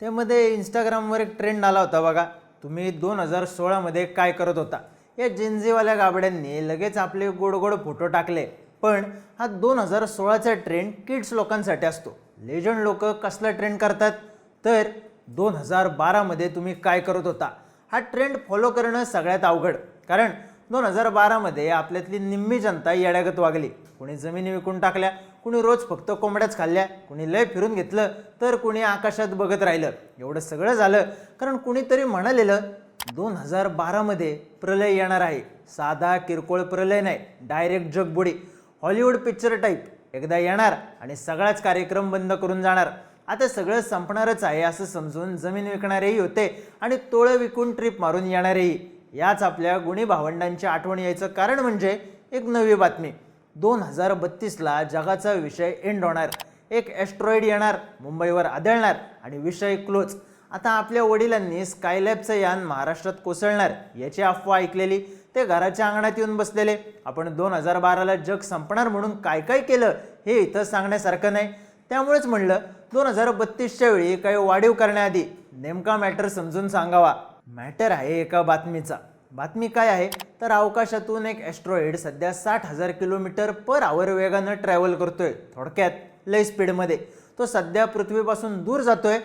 त्यामध्ये इंस्टाग्रामवर एक ट्रेंड आला होता बघा. तुम्ही दोन हजार सोळामध्ये काय करत होता? या जिंजीवाल्या गाबड्यांनी लगेच आपले गोड गोड फोटो टाकले. पण हा दोन हजार सोळाचा ट्रेंड किड्स लोकांसाठी असतो. लेजंड लोक कसला ट्रेंड करतात? तर दोन हजार बारामध्ये तुम्ही काय करत होता? हा ट्रेंड फॉलो करणं सगळ्यात अवघड. कारण दोन हजार बारामध्ये आपल्यातली निम्मी जनता येड्यागत वागली. कुणी जमिनी विकून टाकल्या कुणी रोज फक्त कोंबड्याच खाल्ल्या कुणी लय फिरून घेतलं तर कुणी आकाशात बघत राहिलं. एवढं सगळं झालं. कारण कुणीतरी म्हणालेलं दोन हजार बारामध्ये प्रलय येणार आहे. साधा किरकोळ प्रलय नाही डायरेक्ट जगबुडी. हॉलिवूड पिक्चर टाईप एकदा येणार आणि सगळाच कार्यक्रम बंद करून जाणार. आता सगळं संपणारच आहे असं समजून जमीन विकणारेही होते आणि तोळं विकून ट्रिप मारून येणारेही. याच आपल्या गुणी भावंडांची आठवण यायचं कारण म्हणजे एक नवी बातमी. दोन हजार बत्तीसला जगाचा विषय एंड होणार. एक ॲस्ट्रॉइड येणार मुंबईवर आदळणार आणि विषय क्लोज आता आपल्या वडिलांनी स्कायलॅबचं यान महाराष्ट्रात कोसळणार याची अफवा ऐकलेली ते घराच्या अंगणात येऊन बसलेले. आपण दोन हजार बाराला जग संपणार म्हणून काय काय केलं हे इथं सांगण्यासारखं नाही. त्यामुळेच म्हणलं दोन हजार बत्तीसच्या वेळी काही वाढीव करण्याआधी नेमका मॅटर समजून सांगावा. मॅटर आहे एका बातमीचा. बातमी काय आहे? तर अवकाशातून एक ॲस्ट्रॉइड सध्या साठ हजार किलोमीटर पर आवर वेगानं ट्रॅव्हल करतोय. थोडक्यात लय स्पीडमध्ये तो सध्या पृथ्वीपासून दूर जातोय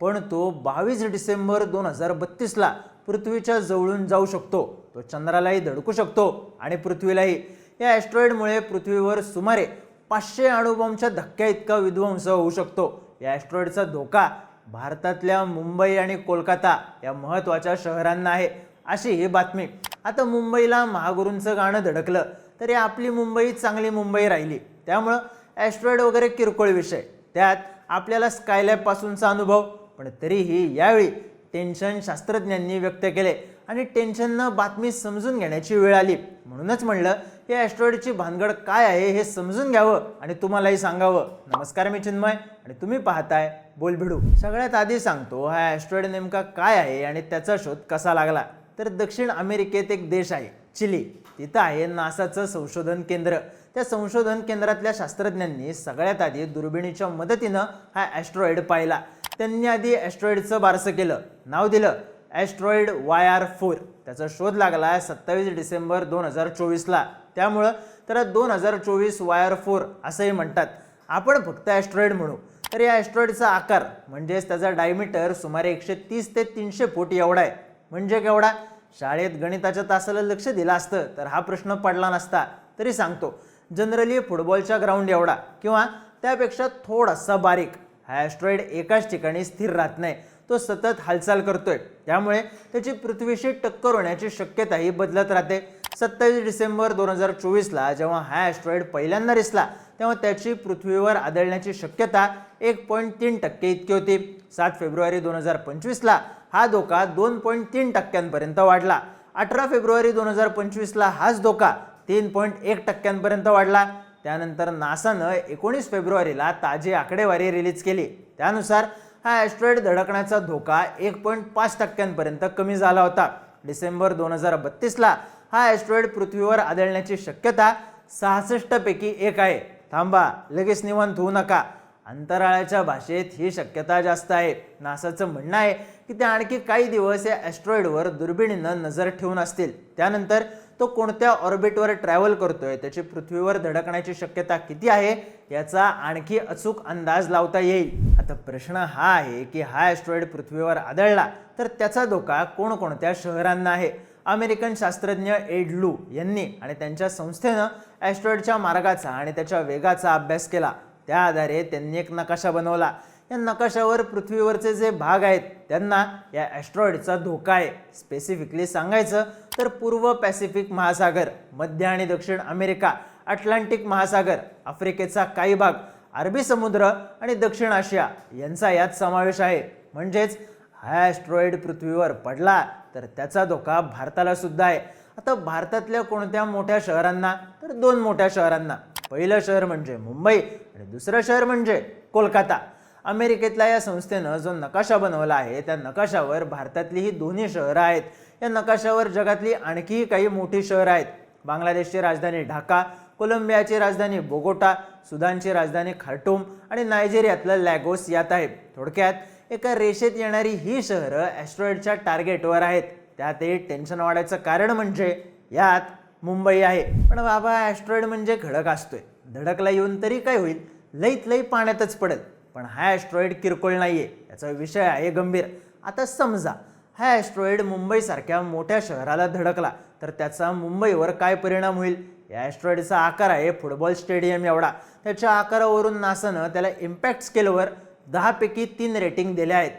पण तो बावीस डिसेंबर दोन हजार बत्तीसला पृथ्वीच्या जवळून जाऊ शकतो. तो चंद्रालाही धडकू शकतो आणि पृथ्वीलाही. या ॲस्ट्रॉइडमुळे पृथ्वीवर सुमारे पाचशे अणुबॉम्बच्या धक्क्या इतका विध्वंस होऊ शकतो. या ॲस्ट्रॉइडचा धोका भारतातल्या मुंबई आणि कोलकाता या महत्त्वाच्या शहरांना आहे अशी ही बातमी. आता मुंबईला महागुरूंचं गाणं धडकलं तरी आपली मुंबई चांगली मुंबई राहिली. त्यामुळं ॲस्ट्रॉइड वगैरे किरकोळ विषय. त्यात आपल्याला स्कायलॅबपासूनचा अनुभव. पण तरीही यावेळी टेन्शन शास्त्रज्ञांनी व्यक्त केले. आणि टेन्शननं बातमी समजून घेण्याची वेळ आली. म्हणूनच म्हणलं हे ॲस्ट्रॉइडची भानगड काय आहे हे समजून घ्यावं आणि तुम्हालाही सांगावं. नमस्कार मी चिन्मय आणि तुम्ही पाहताय बोलभिडू. सगळ्यात आधी सांगतो हा ॲस्ट्रॉइड नेमका काय आहे आणि त्याचा शोध कसा लागला? तर दक्षिण अमेरिकेत एक देश आहे चिली. तिथं आहे नासाचं संशोधन केंद्र. त्या संशोधन केंद्रातल्या शास्त्रज्ञांनी सगळ्यात आधी दुर्बिणीच्या मदतीनं हा ॲस्ट्रॉइड पाहिला. त्यांनी आधी ॲस्ट्रॉइडचं बारसं केलं नाव दिलं. ॲस्ट्रॉइड वाय आर फोर त्याचा शोध लागला सत्तावीस डिसेंबर दोन हजार चोवीसला. त्यामुळं त्याला दोन हजार चोवीस वाय आर फोर असंही म्हणतात. आपण फक्त ॲस्ट्रॉइड म्हणू. तर या ॲस्ट्रॉइडचा आकार म्हणजेच त्याचा डायमीटर सुमारे एकशे तीस ते तीनशे फूट एवढा आहे. म्हणजे केवढा? शाळेत गणिताच्या तासाला लक्ष दिलं असतं तर हा प्रश्न पडला नसता. तरी सांगतो जनरली फुटबॉलच्या ग्राउंड एवढा किंवा त्यापेक्षा थोडासा बारीक. हा ॲस्ट्रॉइड एकाच ठिकाणी स्थिर राहत नाही. तो सतत हालचाल करतोय. त्यामुळे त्याची पृथ्वीशी टक्कर होण्याची शक्यता ही बदलत राहते. सत्तावीस डिसेंबर दोन हजार चोवीसला जेव्हा हा ॲस्ट्रॉइड पहिल्यांदा दिसला तेव्हा त्याची पृथ्वीवर आदळण्याची शक्यता एक पॉईंट तीन टक्के इतकी होती. सात फेब्रुवारी दोन हजार पंचवीसला हा धोका दोन पॉईंट तीन टक्क्यांपर्यंत वाढला. अठरा फेब्रुवारी दोन हजार पंचवीसला हाच धोका तीन पॉईंट एक टक्क्यांपर्यंत वाढला. त्यानंतर नासानं एकोणीस फेब्रुवारीला ताजी आकडेवारी रिलीज केली. त्यानुसार हा ॲस्ट्रॉइड धडकण्याचा धोका एक पॉईंट पाच टक्क्यांपर्यंत कमी झाला होता. डिसेंबर दोन हजार बत्तीसला हा ॲस्ट्रॉइड पृथ्वीवर आदळण्याची शक्यता सहासष्टपैकी एक आहे. थांबा लगेच निवांत होऊ नका. अंतराळाच्या भाषेत ही शक्यता जास्त आहे. नासाचं म्हणणं आहे की ते आणखी काही दिवस या ॲस्ट्रॉइडवर दुर्बिणीनं नजर ठेवून असतील. त्यानंतर तो कोणत्या ऑर्बिटवर ट्रॅव्हल करतोय? त्याची पृथ्वीवर धडकण्याची शक्यता किती आहे? याचा आणखी अचूक अंदाज लावता येईल. आता प्रश्न हा आहे की हा ॲस्ट्रॉइड पृथ्वीवर आदळला तर त्याचा धोका कोणकोणत्या शहरांना आहे? अमेरिकन शास्त्रज्ञ एड लू यांनी आणि त्यांच्या संस्थेनं ॲस्ट्रॉइडच्या मार्गाचा आणि त्याच्या वेगाचा अभ्यास केला. त्या आधारे त्यांनी एक नकाशा बनवला. या नकाशावर पृथ्वीवरचे जे भाग आहेत त्यांना या ॲस्ट्रॉइडचा धोका आहे. स्पेसिफिकली सांगायचं तर पूर्व पॅसिफिक महासागर मध्य आणि दक्षिण अमेरिका अटलांटिक महासागर आफ्रिकेचा काही भाग अरबी समुद्र आणि दक्षिण आशिया यांचा यात समावेश आहे. म्हणजेच हा ॲस्ट्रॉइड पृथ्वीवर पडला तर त्याचा धोका भारताला सुद्धा आहे. आता भारतातल्या कोणत्या मोठ्या शहरांना? तर दोन मोठ्या शहरांना. पहिलं शहर म्हणजे मुंबई आणि दुसरं शहर म्हणजे कोलकाता. अमेरिकेतल्या या संस्थेनं जो नकाशा बनवला आहे त्या नकाशावर भारतातली ही दोन्ही शहरं आहेत. या नकाशावर जगातली आणखीही काही मोठी शहरं आहेत. बांगलादेशची राजधानी ढाका कोलंबियाची राजधानी बोगोटा सुदानची राजधानी खार्टूम आणि नायजेरियातलं लॅगोस यात आहे थोडक्यात एका रेषेत येणारी ही शहरं ॲस्ट्रॉइडच्या टार्गेटवर आहेत. त्यातही टेन्शन वाढायचं कारण म्हणजे यात मुंबई आहे. पण बाबा ॲस्ट्रॉइड म्हणजे खडक असतोय. धडकला येऊन तरी काय होईल? लईत लई पाण्यातच पडेल. पण हा ॲस्ट्रॉईड किरकोळ नाही आहे याचा विषय आहे गंभीर. आता समजा हा ॲस्ट्रॉईड मुंबईसारख्या मोठ्या शहराला धडकला तर त्याचा मुंबईवर काय परिणाम होईल? या ॲस्ट्रॉईडचा आकार आहे फुटबॉल स्टेडियम एवढा. त्याच्या आकारावरून नासानं त्याला इम्पॅक्ट स्केलवर दहापैकी तीन रेटिंग दिल्या आहेत.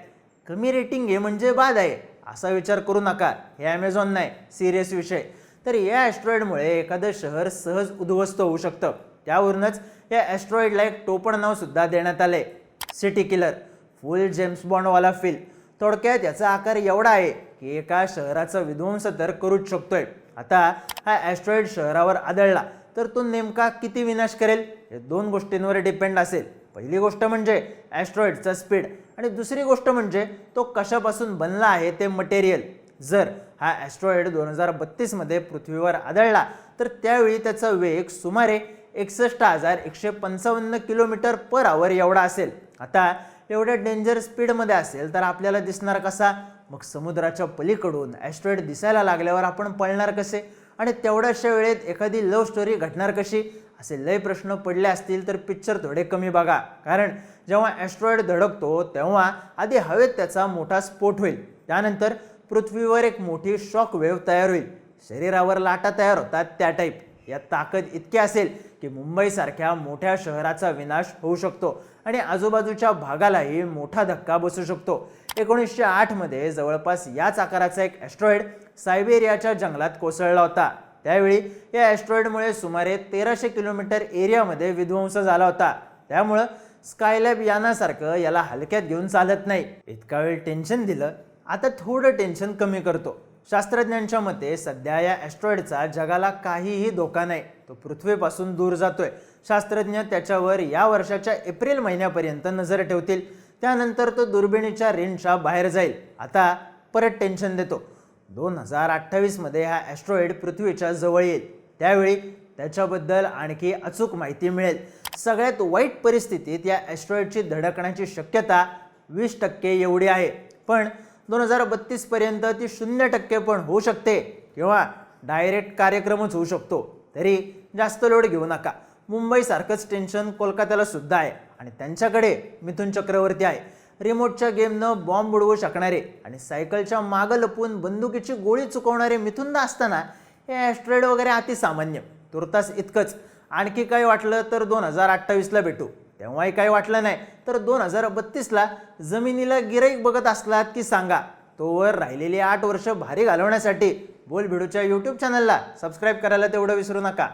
कमी रेटिंग आहे म्हणजे बाद आहे असा विचार करू नका. हे ॲमेझॉन नाही सिरियस विषय. तर या ॲस्ट्रॉईडमुळे एखादं शहर सहज उद्ध्वस्त होऊ शकतं. त्यावरूनच या ॲस्ट्रॉईडला एक टोपण नावसुद्धा देण्यात आलं आहे सिटी किलर फुल जेम्स बॉन्डवाला फील थोडक्यात याचा आकार एवढा आहे की एका शहराचा विध्वंस तर करूच शकतोय. आता हा ॲस्ट्रॉइड शहरावर आदळला तर तो नेमका किती विनाश करेल? हे दोन गोष्टींवर डिपेंड असेल. पहिली गोष्ट म्हणजे ॲस्ट्रॉइडचा स्पीड आणि दुसरी गोष्ट म्हणजे तो कशापासून बनला आहे ते मटेरियल जर हा ॲस्ट्रॉइड दोन हजार बत्तीसमध्ये पृथ्वीवर आदळला तर त्यावेळी त्याचा वेग सुमारे एकसष्ट हजार एकशे पंचावन्न किलोमीटर पर आवर एवढा असेल. आता एवढ्या डेंजर स्पीडमध्ये असेल तर आपल्याला दिसणार कसा? मग समुद्राच्या पलीकडून ॲस्ट्रॉइड दिसायला लागल्यावर आपण पळणार कसे? आणि तेवढ्याशा वेळेत एखादी लव्ह स्टोरी घडणार कशी? असे लय प्रश्न पडले असतील तर पिक्चर थोडे कमी बघा. कारण जेव्हा ॲस्ट्रॉइड धडकतो तेव्हा आधी हवेत त्याचा मोठा स्फोट होईल. त्यानंतर पृथ्वीवर एक मोठी शॉक वेव्ह तयार होईल. शरीरावर लाटा तयार होतात त्या टाईप यात ताकद इतकी असेल की मुंबईसारख्या मोठ्या शहराचा विनाश होऊ शकतो आणि आजूबाजूच्या भागालाही मोठा धक्का बसू शकतो. एकोणीसशे आठमध्ये जवळपास याच आकाराचा एक ॲस्ट्रॉइड सायबेरियाच्या जंगलात कोसळला होता. त्यावेळी या ॲस्ट्रॉइडमुळे सुमारे तेराशे किलोमीटर एरियामध्ये विध्वंस झाला होता. त्यामुळं स्कायलॅब यानासारखं याला हलक्यात घेऊन चालत नाही. इतका वेळ टेन्शन दिलं आता थोडं टेन्शन कमी करतो. शास्त्रज्ञांच्या मते सध्या या ॲस्ट्रॉइडचा जगाला काहीही धोका नाही. तो पृथ्वीपासून दूर जातोय. शास्त्रज्ञ त्याच्यावर या वर्षाच्या एप्रिल महिन्यापर्यंत नजर ठेवतील. त्यानंतर तो दुर्बिणीच्या रेंजच्या बाहेर जाईल. आता परत टेन्शन देतो. दोन हजार अठ्ठावीसमध्ये हा ॲस्ट्रॉइड पृथ्वीच्या जवळ येईल. त्यावेळी त्याच्याबद्दल आणखी अचूक माहिती मिळेल. सगळ्यात वाईट परिस्थितीत या ॲस्ट्रॉइडची धडकण्याची शक्यता वीस टक्के एवढी आहे. पण दोन हजार बत्तीसपर्यंत ती शून्य टक्के पण होऊ शकते. किंवा डायरेक्ट कार्यक्रमच होऊ शकतो. तरी जास्त लोड घेऊ नका. मुंबईसारखंच टेन्शन कोलकात्याला सुद्धा आहे. आणि त्यांच्याकडे मिथुन चक्रवर्ती आहे. रिमोटच्या गेमनं बॉम्ब उडवू शकणारे आणि सायकलच्या मागं लपून बंदुकीची गोळी चुकवणारे मिथुनदा असताना हे ॲस्ट्रॉइड वगैरे अतिसामान्य. तुर्तास इतकंच. आणखी काही वाटलं तर दोन हजार अठ्ठावीसला भेटू. तेव्हाही काही वाटलं नाही. तर दोन हजार बत्तीसला जमिनीला गिराईक बघत असलात की सांगा. तोवर राहिलेली आठ वर्ष भारी घालवण्यासाठी बोल भिडूच्या यूट्यूब चॅनलला सबस्क्राईब करायला तेवढं विसरू नका.